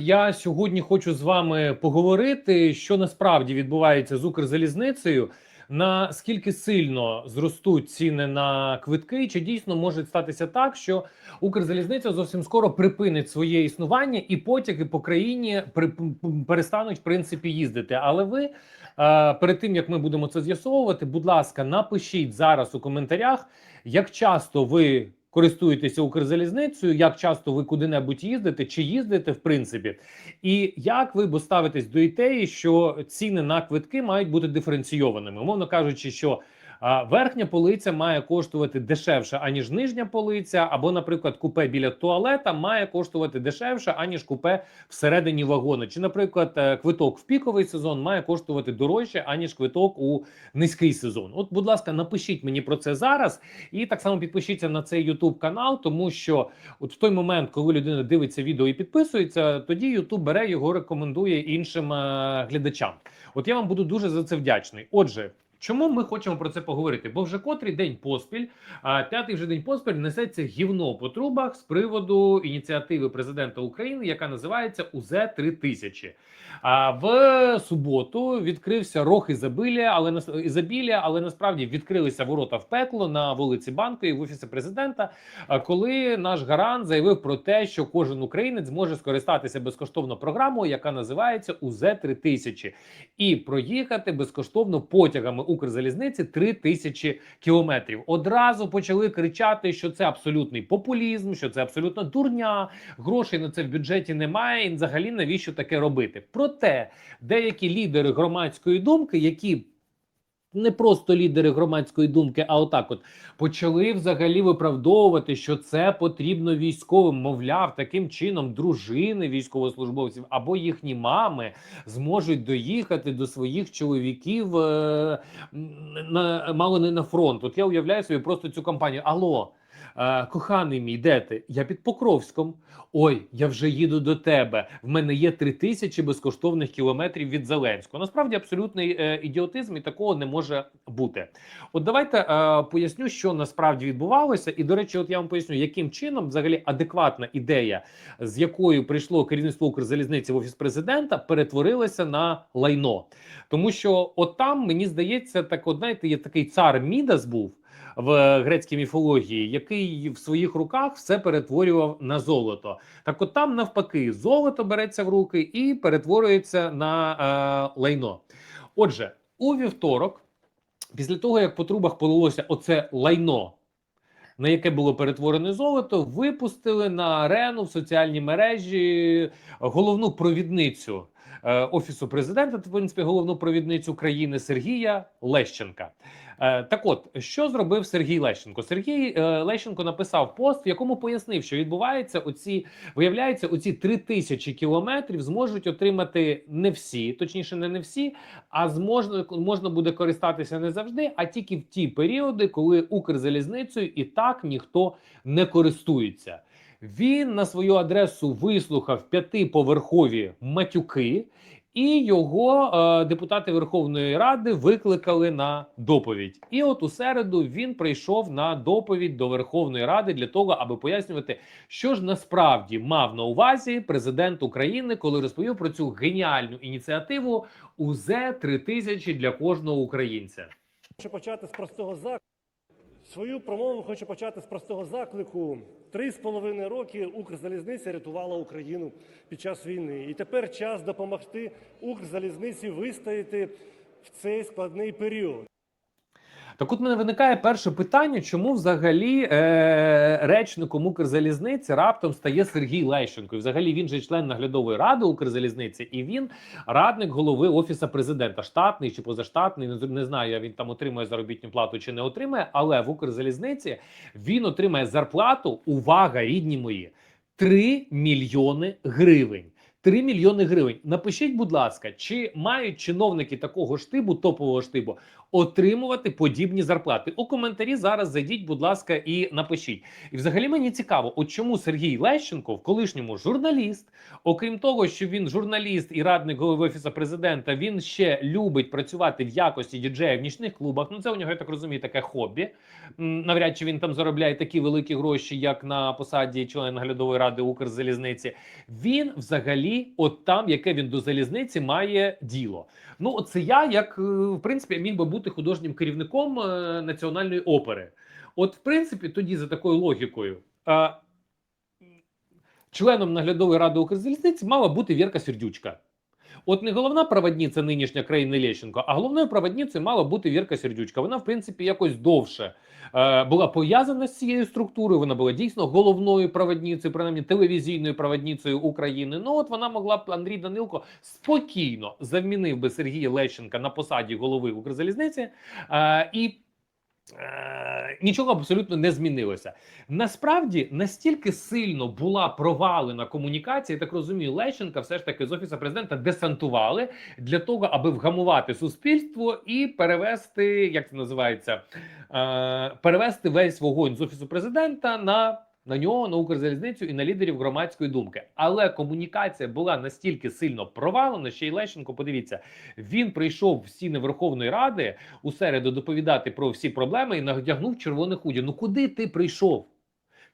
Я сьогодні хочу з вами поговорити, що насправді відбувається з Укрзалізницею. Наскільки сильно зростуть ціни на квитки, чи дійсно може статися так, що Укрзалізниця зовсім скоро припинить своє існування, і потяги по країні перестануть в принципі їздити? Але ви е, перед тим як ми будемо це з'ясовувати, будь ласка, напишіть зараз у коментарях, як часто ви користуєтеся Укрзалізницею, як часто ви куди-небудь їздите, чи їздите в принципі, і як ви бо ставитесь до ідеї, що ціни на квитки мають бути диференційованими, умовно кажучи, що верхня полиця має коштувати дешевше аніж нижня полиця, або, наприклад, купе біля туалета має коштувати дешевше аніж купе всередині вагону. Чи, наприклад, е, квиток в піковий сезон має коштувати дорожче аніж квиток у низький сезон. От, будь ласка, напишіть мені про це зараз, і так само підпишіться на цей YouTube канал, тому що от в той момент, коли людина дивиться відео і підписується, тоді YouTube бере його, рекомендує іншим е, глядачам. От я вам буду дуже за це вдячний. Отже. Чому ми хочемо про це поговорити? Бо вже котрий день поспіль, а п'ятий вже день поспіль несеться гівно по трубах з приводу ініціативи президента України, яка називається УЗ 3000 А в суботу відкрився рох ізобілля, але на ізобілля, але насправді відкрилися ворота в пекло на вулиці Банковій в офісі президента. коли наш гарант заявив про те, що кожен українець зможе скористатися безкоштовно програмою, яка називається УЗ 3000 і проїхати безкоштовно потягами Укрзалізниці 3 тисячі кілометрів. Одразу почали кричати, що це абсолютний популізм, що це абсолютно дурня. Грошей на це в бюджеті немає. І взагалі навіщо таке робити? Проте деякі лідери громадської думки, які не просто лідери громадської думки, а отак, от почали взагалі виправдовувати, що це потрібно військовим. Мовляв, таким чином дружини військовослужбовців або їхні мами зможуть доїхати до своїх чоловіків е, на мало не на фронт. От я уявляю собі просто цю кампанію. Алло. Е, Коханий мій, де ти? Я під Покровськом. Ой, я вже їду до тебе. В мене є три тисячі безкоштовних кілометрів від Зеленського. Насправді абсолютний е, ідіотизм і такого не може бути. От давайте е, поясню, що насправді відбувалося. І до речі, от я вам поясню, яким чином взагалі адекватна ідея, з якою прийшло керівництво Укрзалізниці в офіс президента, перетворилася на лайно. Тому що от там мені здається, так от знаєте, є такий цар Мідас був в грецькій міфології, який в своїх руках все перетворював на золото. Так, от там навпаки, золото береться в руки і перетворюється на е, лайно. Отже, у вівторок, після того як по трубах полилося оце лайно. На яке було перетворене золото, випустили на арену в соціальній мережі головну провідницю е, офісу президента, в принципі, головну провідницю країни Сергія Лещенка. Е, так, от що зробив Сергій Лещенко? Сергій е, Лещенко написав пост, в якому пояснив, що відбувається оці, виявляється, оці три тисячі кілометрів зможуть отримати не всі, точніше, не не всі, а зможна можна буде користатися не завжди, а тільки в ті періоди, коли Укрзалізницею і так ніхто не користується. Він на свою адресу вислухав п'ятиповерхові матюки і його е, депутати Верховної Ради викликали на доповідь. І от у середу він прийшов на доповідь до Верховної Ради для того, аби пояснювати, що ж насправді мав на увазі президент України, коли розповів про цю геніальну ініціативу УЗ 3000 для кожного українця. Хочу почати з простого заклику. Свою промову хочу почати з простого заклику. Три з половиною роки Укрзалізниця рятувала Україну під час війни. І тепер час допомогти Укрзалізниці вистояти в цей складний період. Так от мене виникає перше питання, чому взагалі е, речником Укрзалізниці раптом стає Сергій Лещенко. І взагалі він же член наглядової ради Укрзалізниці, і він радник голови офісу президента, штатний чи позаштатний. Не, знаю, він там отримує заробітну плату чи не отримує, але в Укрзалізниці він отримає зарплату. Увага, рідні мої, 3 мільйони гривень. 3 мільйони гривень. Напишіть, будь ласка, чи мають чиновники такого штибу, топового штибу, отримувати подібні зарплати. У коментарі зараз зайдіть, будь ласка, і напишіть. І взагалі мені цікаво, от чому Сергій Лещенко, в колишньому журналіст, окрім того, що він журналіст і радник голови офісу президента, він ще любить працювати в якості діджея в нічних клубах. Ну це у нього я так розумію, таке хобі. Навряд чи він там заробляє такі великі гроші, як на посаді члена наглядової ради Укрзалізниці. Він взагалі, от там, яке він до залізниці має діло. Ну, це я, як е, в принципі, міг би бути художнім керівником е, національної опери. От, в принципі, тоді за такою логікою. е, Членом наглядової ради Укрзалізниці мала бути Вірка Сердючка. От не головна проводниця нинішня країни Лещенко, а головною проводницею мала бути Вірка Сердючка. Вона, в принципі, якось довше е, була пов'язана з цією структурою. Вона була дійсно головною проводницею, принаймні телевізійною проводницею України. Ну от вона могла б Андрій Данилко спокійно замінив би Сергія Лещенка на посаді голови Укрзалізниці е, і. Е, Нічого абсолютно не змінилося. Насправді настільки сильно була провалена комунікація, я так розумію, Лещенка все ж таки з офісу президента десантували для того, аби вгамувати суспільство і перевести, як це називається, е, перевести весь вогонь з офісу президента на. На нього, на Укрзалізницю і на лідерів громадської думки. Але комунікація була настільки сильно провалена, що й Лещенко, подивіться, він прийшов в стіни Верховної Ради у середу доповідати про всі проблеми і надягнув червоне худі. Ну куди ти прийшов?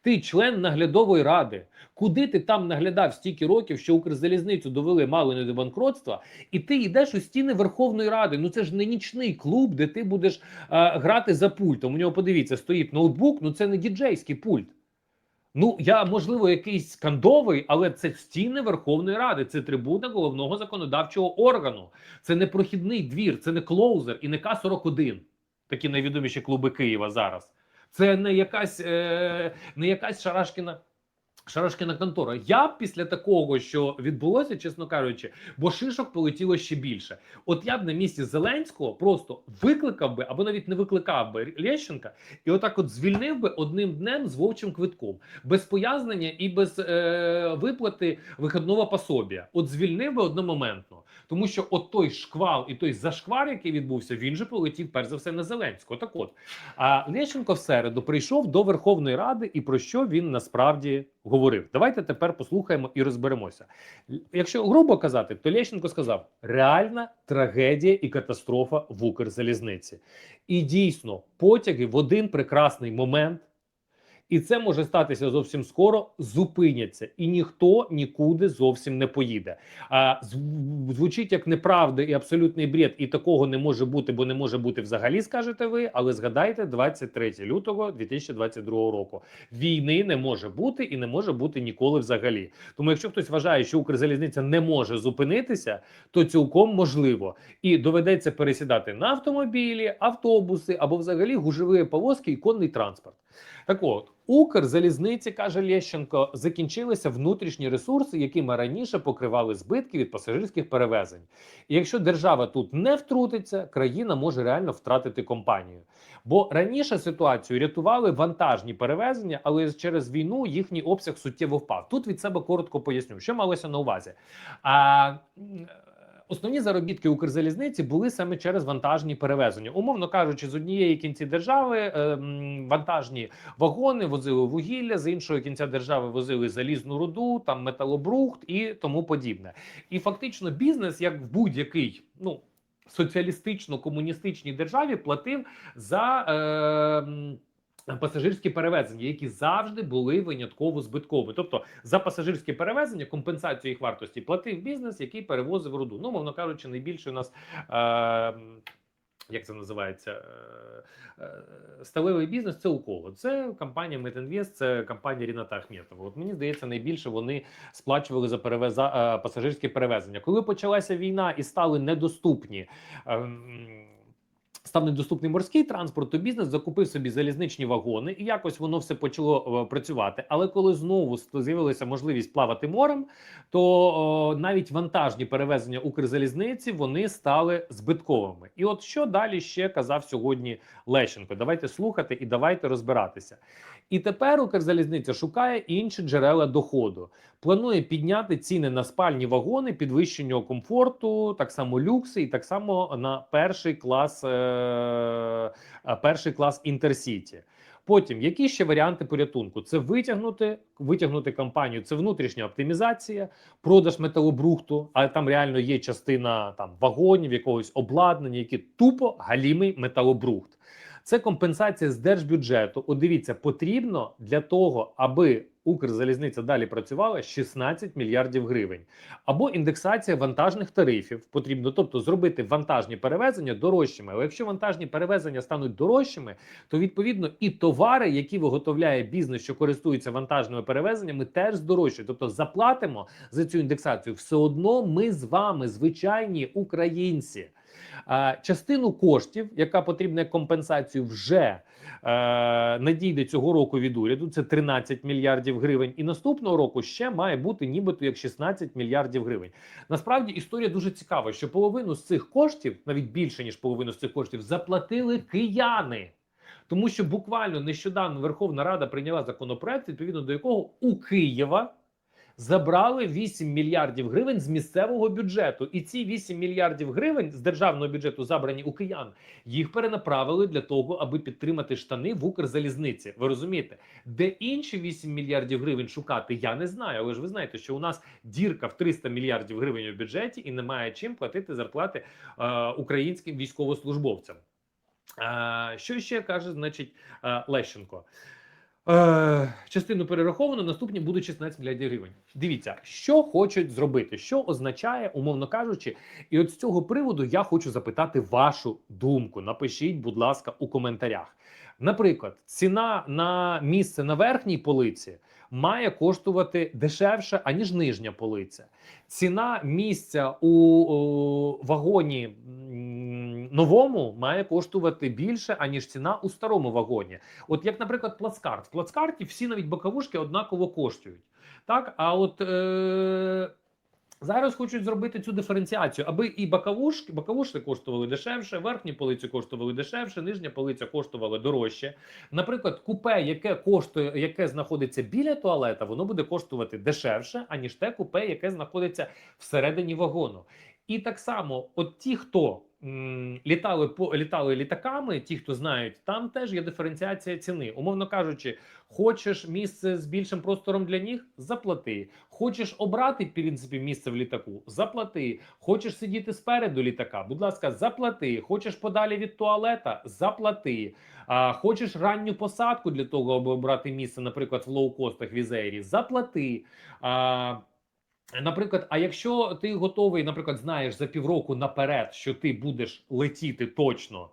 Ти член наглядової ради. Куди ти там наглядав стільки років, що Укрзалізницю довели мало не до банкротства, і ти йдеш у стіни Верховної Ради. Ну це ж не нічний клуб, де ти будеш е, грати за пультом. У нього подивіться, стоїть ноутбук. Ну це не діджейський пульт. Ну я можливо якийсь скандовий, але це стіни Верховної Ради, це трибуна головного законодавчого органу. Це не прохідний двір, це не клоузер і не К-41, такі найвідоміші клуби Києва зараз. Це не якась е, не якась шарашкіна. Шарашкіна контора. Я після такого, що відбулося, чесно кажучи, бо шишок полетіло ще більше. От я б на місці Зеленського просто викликав би або навіть не викликав би Лещенка, і отак, от звільнив би одним днем з вовчим квитком, без пояснення і без е, виплати виходного пособія. От звільнив би одномоментно. Тому що от той шквал і той зашквар, який відбувся, він же полетів перш за все на Зеленського. Так от а Лещенко в середу прийшов до Верховної Ради, і про що він насправді говорив. Давайте тепер послухаємо і розберемося. Якщо грубо казати, то Лещенко сказав: реальна трагедія і катастрофа в Укрзалізниці. І дійсно, потяги в один прекрасний момент. І це може статися зовсім скоро. Зупиняться, і ніхто нікуди зовсім не поїде. А звучить як неправда і абсолютний бред, і такого не може бути, бо не може бути взагалі, скажете ви. Але згадайте 23 лютого 2022 року. Війни не може бути і не може бути ніколи взагалі. Тому, якщо хтось вважає, що Укрзалізниця не може зупинитися, то цілком можливо і доведеться пересідати на автомобілі, автобуси або взагалі гужові повозки і конний транспорт. Так от, Укрзалізниці, каже Лещенко, закінчилися внутрішні ресурси, якими раніше покривали збитки від пасажирських перевезень. І якщо держава тут не втрутиться, країна може реально втратити компанію. Бо раніше ситуацію рятували вантажні перевезення, але через війну їхній обсяг суттєво впав. Тут від себе коротко поясню, що малося на увазі. А Основні заробітки Укрзалізниці були саме через вантажні перевезення. Умовно кажучи, з однієї кінці держави е, вантажні вагони возили вугілля, з іншого кінця держави возили залізну руду, там металобрухт і тому подібне. І фактично бізнес, як в будь-який, ну соціалістично-комуністичній державі, платив за. Е, Пасажирські перевезення, які завжди були винятково збиткові. Тобто за пасажирські перевезення компенсацію їх вартості платив бізнес, який перевозив руду. Ну, мовно кажучи, найбільше у нас е, як це називається е, е, сталевий бізнес. Це уколо. Це компанія Метинвест, це компанія Ріната Ахметова. От мені здається, найбільше вони сплачували за перевеза е, пасажирські перевезення. Коли почалася війна і стали недоступні. ем, Став недоступний морський транспорт, то бізнес закупив собі залізничні вагони, і якось воно все почало е, працювати. Але коли знову з'явилася можливість плавати морем, то о, навіть вантажні перевезення Укрзалізниці вони стали збитковими. І от що далі ще казав сьогодні Лещенко? Давайте слухати і давайте розбиратися. І тепер Укрзалізниця шукає інші джерела доходу. Планує підняти ціни на спальні вагони, підвищення комфорту, так само люкси, і так само на перший клас е, перший клас Інтерсіті. Потім, які ще варіанти порятунку? Це витягнути, витягнути компанію. Це внутрішня оптимізація, продаж металобрухту, а там реально є частина там вагонів, якогось обладнання, які тупо галімий металобрухт. Це компенсація з держбюджету. От дивіться, потрібно для того, аби Укрзалізниця далі працювала 16 мільярдів гривень. Або індексація вантажних тарифів потрібно, тобто зробити вантажні перевезення дорожчими. Але якщо вантажні перевезення стануть дорожчими, то відповідно і товари, які виготовляє бізнес, що користуються вантажними перевезеннями, теж здорожчають. Тобто заплатимо за цю індексацію. Все одно ми з вами, звичайні українці. Частину коштів, яка потрібна компенсацію, вже е, надійде цього року від уряду. Це 13 мільярдів гривень. І наступного року ще має бути нібито як 16 мільярдів гривень. Насправді історія дуже цікава, що половину з цих коштів, навіть більше ніж половину з цих коштів, заплатили кияни. Тому що буквально нещодавно Верховна Рада прийняла законопроект, відповідно до якого у Києва забрали 8 мільярдів гривень з місцевого бюджету. І ці 8 мільярдів гривень з державного бюджету забрані у киян. Їх перенаправили для того, аби підтримати штани в Укрзалізниці. Ви розумієте, де інші 8 мільярдів гривень шукати, я не знаю. Але ж ви знаєте, що у нас дірка в 300 мільярдів гривень у бюджеті і немає чим платити зарплати е, українським військовослужбовцям. Е, що ще каже, значить, е, Лещенко? Е, частину перераховано, наступні будуть 16 мільярдів гривень. Дивіться, що хочуть зробити, що означає, умовно кажучи, і от з цього приводу я хочу запитати вашу думку. Напишіть, будь ласка, у коментарях. Наприклад, ціна на місце на верхній полиці має коштувати дешевше, аніж нижня полиця. Ціна місця у, у вагоні новому має коштувати більше, аніж ціна у старому вагоні. От як, наприклад, плацкарт. В плацкарті всі навіть боковушки однаково коштують. Так, а от е, зараз хочуть зробити цю диференціацію, аби і боковушки, боковушки коштували дешевше, верхні полиці коштували дешевше, нижня полиця коштувала дорожче. Наприклад, купе, яке коштує, яке знаходиться біля туалета, воно буде коштувати дешевше, аніж те купе, яке знаходиться всередині вагону. І так само, от ті, хто літали по літали літаками, ті, хто знають, там теж є диференціація ціни. Умовно кажучи, хочеш місце з більшим простором для ніг заплати. Хочеш обрати в принципі місце в літаку, заплати. Хочеш сидіти спереду літака, будь ласка, заплати. Хочеш подалі від туалета, заплати. А, хочеш ранню посадку для того, аби обрати місце, наприклад, в лоукостах візері, заплати. А, Наприклад, а якщо ти готовий, наприклад, знаєш за півроку наперед, що ти будеш летіти точно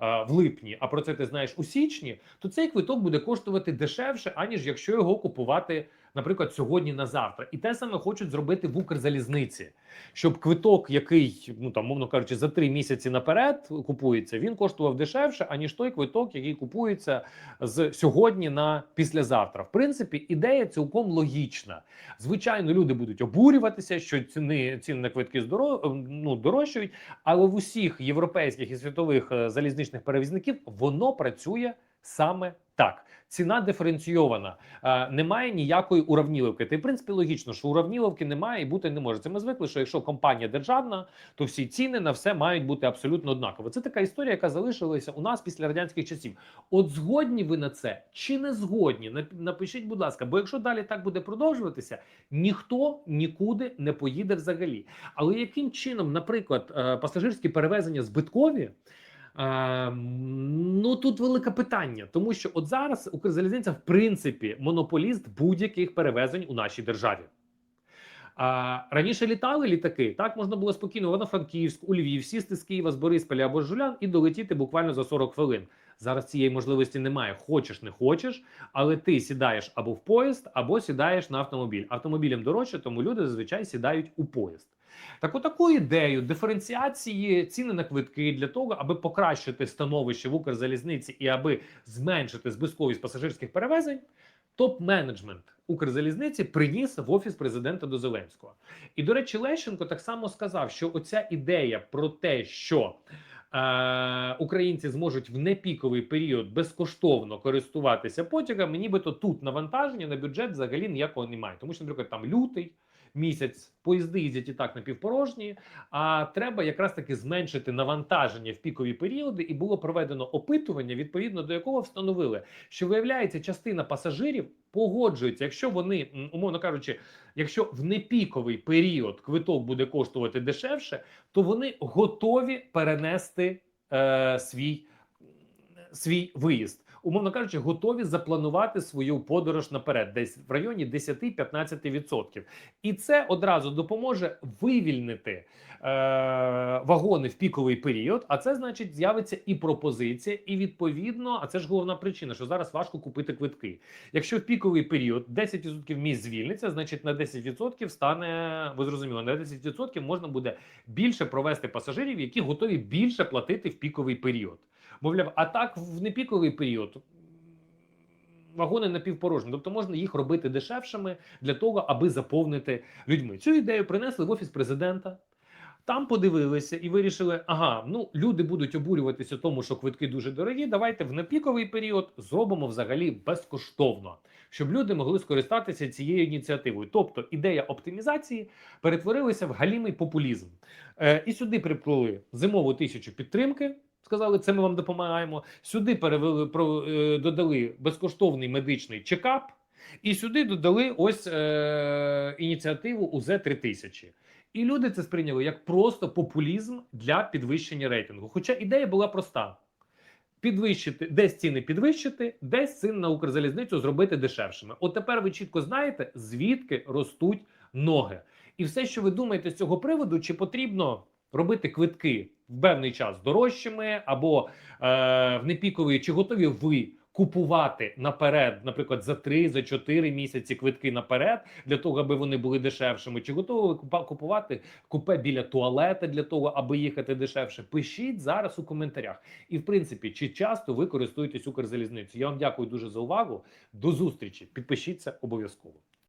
е, в липні, а про це ти знаєш у січні, то цей квиток буде коштувати дешевше, аніж якщо його купувати, наприклад, сьогодні на завтра. І те саме хочуть зробити в Укрзалізниці, щоб квиток, який ну там, мовно кажучи, за три місяці наперед купується, він коштував дешевше, аніж той квиток, який купується з сьогодні на післязавтра. В принципі, ідея цілком логічна. Звичайно, люди будуть обурюватися, що ціни ціни на квитки здоро, ну, дорожчають, але в усіх європейських і світових е, залізничних перевізників воно працює саме так. Ціна диференційована, е, немає ніякої уравніловки. Та в принципі логічно, що уравніловки немає і бути не може. Це ми звикли, що якщо компанія державна, то всі ціни на все мають бути абсолютно однакові. Це така історія, яка залишилася у нас після радянських часів. От згодні ви на це чи не згодні? Нап- Напишіть, будь ласка, бо якщо далі так буде продовжуватися, ніхто нікуди не поїде взагалі. Але яким чином, наприклад, е, пасажирські перевезення збиткові? Е, ну тут велике питання, тому що от зараз Укрзалізниця, в принципі, монополіст будь-яких перевезень у нашій державі. А, раніше літали літаки, так можна було спокійно в Івано-Франківськ, у Львів, сісти з Києва, з Борисполя або Жулян і долетіти буквально за 40 хвилин. Зараз цієї можливості немає. Хочеш, не хочеш, але ти сідаєш або в поїзд, або сідаєш на автомобіль. Автомобілем дорожче, тому люди зазвичай сідають у поїзд. Так, отаку ідею диференціації ціни на квитки для того, аби покращити становище в Укрзалізниці і аби зменшити збитковість пасажирських перевезень, топ-менеджмент Укрзалізниці приніс в офіс президента до Зеленського. І до речі, Лещенко так само сказав, що оця ідея про те, що е, українці зможуть в непіковий період безкоштовно користуватися потягами, нібито тут навантаження на бюджет взагалі ніякого немає. Тому що, наприклад, там лютий. Місяць поїзди їздять і так напівпорожні. А треба якраз таки зменшити навантаження в пікові періоди, і було проведено опитування, відповідно до якого встановили, що виявляється, частина пасажирів погоджується, якщо вони, умовно кажучи, якщо в непіковий період квиток буде коштувати дешевше, то вони готові перенести е, свій, свій виїзд. Умовно кажучи, готові запланувати свою подорож наперед, десь в районі 10-15%. І це одразу допоможе вивільнити е, вагони в піковий період. А це значить з'явиться і пропозиція, і відповідно, а це ж головна причина, що зараз важко купити квитки. Якщо в піковий період 10% місць звільниться, значить на 10% стане ви зрозуміли, на 10% можна буде більше провести пасажирів, які готові більше платити в піковий період. Мовляв, а так в непіковий період вагони напівпорожні, тобто можна їх робити дешевшими для того, аби заповнити людьми. Цю ідею принесли в офіс президента. Там подивилися і вирішили: ага, ну люди будуть обурюватися тому, що квитки дуже дорогі. Давайте в непіковий період зробимо взагалі безкоштовно, щоб люди могли скористатися цією ініціативою. Тобто ідея оптимізації перетворилася в галімий популізм. Е, і сюди приплили зимову тисячу підтримки. Сказали, це ми вам допомагаємо. Сюди перевели про е, додали безкоштовний медичний чекап, і сюди додали ось е, ініціативу УЗ 3000 І люди це сприйняли як просто популізм для підвищення рейтингу. Хоча ідея була проста: підвищити десь ціни підвищити, десь цін на Укрзалізницю зробити дешевшими. От тепер ви чітко знаєте, звідки ростуть ноги. І все, що ви думаєте з цього приводу, чи потрібно робити квитки в певний час дорожчими або е, в непіковий, чи готові ви купувати наперед, наприклад, за 3 за 4 місяці квитки наперед для того, аби вони були дешевшими, чи готові ви купувати купе біля туалета для того, аби їхати дешевше? Пишіть зараз у коментарях. І в принципі, чи часто ви користуєтесь Укрзалізницею? Я вам дякую дуже за увагу. До зустрічі. Підпишіться обов'язково.